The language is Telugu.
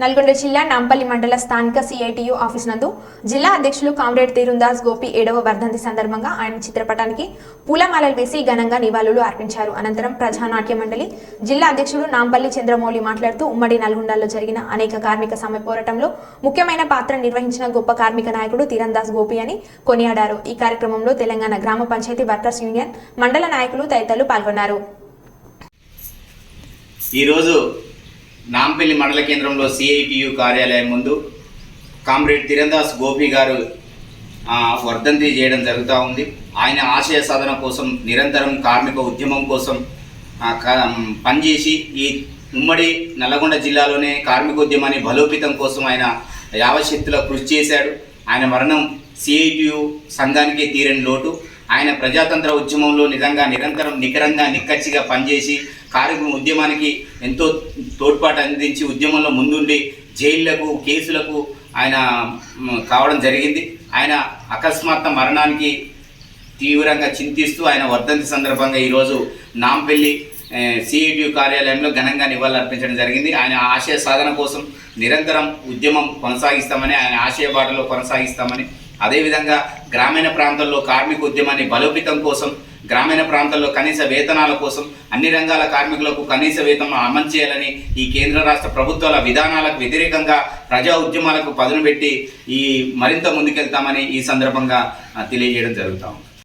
నల్గొండ జిల్లా నాంపల్లి మండల స్థానిక సిఐటియు ఆఫీస్ నందు జిల్లా అధ్యక్షులు కామ్రేడ్ తీరుందాస్ గోపి ఏడవ వర్ధంతి సందర్భంగా ఆయన చిత్రపటానికి పూలమాలలు వేసి ఘనంగా నివాళులు అర్పించారు. అనంతరం ప్రజానాట్య మండలి జిల్లా అధ్యక్షుడు నాంపల్లి చంద్రమౌళి మాట్లాడుతూ ఉమ్మడి నల్గొండలో జరిగిన అనేక కార్మిక సమ్మె పోరాటంలో ముఖ్యమైన పాత్ర నిర్వహించిన గొప్ప కార్మిక నాయకుడు తీరందాస్ గోపి అని కొనియాడారు. ఈ కార్యక్రమంలో తెలంగాణ గ్రామ పంచాయతీ వర్కర్స్ యూనియన్ మండల నాయకులు తదితరులు పాల్గొన్నారు. ఈరోజు నాంపల్లి మండల కేంద్రంలో సిఐటియు కార్యాలయం ముందు కామ్రేడ్ తిరందాస్ గోపి గారు వర్ధంతి చేయడం జరుగుతూ ఉంది. ఆయన ఆశయ సాధన కోసం నిరంతరం కార్మిక ఉద్యమం కోసం క- పనిచేసి ఈ ఉమ్మడి నల్లగొండ జిల్లాలోనే కార్మికోద్యమాన్ని బలోపేతం కోసం ఆయన యావశక్తుల కృషి చేశాడు. ఆయన మరణం సిఐటియు సంఘానికి తీరని లోటు. ఆయన ప్రజాతంత్ర ఉద్యమంలో నిజంగా నిరంతరం నికరంగా నిక్కచ్చిగా పనిచేసి కార్మిక ఉద్యమానికి ఎంతో తోడ్పాటు అందించి ఉద్యమంలో ముందుండి జైళ్ళకు కేసులకు ఆయన కావడం జరిగింది. ఆయన అకస్మాత్ మరణానికి తీవ్రంగా చింతిస్తూ ఆయన వర్ధంతి సందర్భంగా ఈరోజు నాంపల్లి సిఐటియు కార్యాలయంలో ఘనంగా నివాళులర్పించడం జరిగింది. ఆయన ఆశయ సాధన కోసం నిరంతరం ఉద్యమం కొనసాగిస్తామని ఆయన ఆశయ బాటలో కొనసాగిస్తామని అదేవిధంగా గ్రామీణ ప్రాంతాల్లో కార్మిక ఉద్యమాన్ని బలోపేతం కోసం గ్రామీణ ప్రాంతాల్లో కనీస వేతనాల కోసం అన్ని రంగాల కార్మికులకు కనీస వేతనం అమలు చేయాలని ఈ కేంద్ర రాష్ట్ర ప్రభుత్వాల విధానాలకు వ్యతిరేకంగా ప్రజా ఉద్యమాలకు పదును పెట్టి ఈ మరింత ముందుకెళ్తామని ఈ సందర్భంగా తెలియజేయడం తెలియజేయడం జరుగుతాం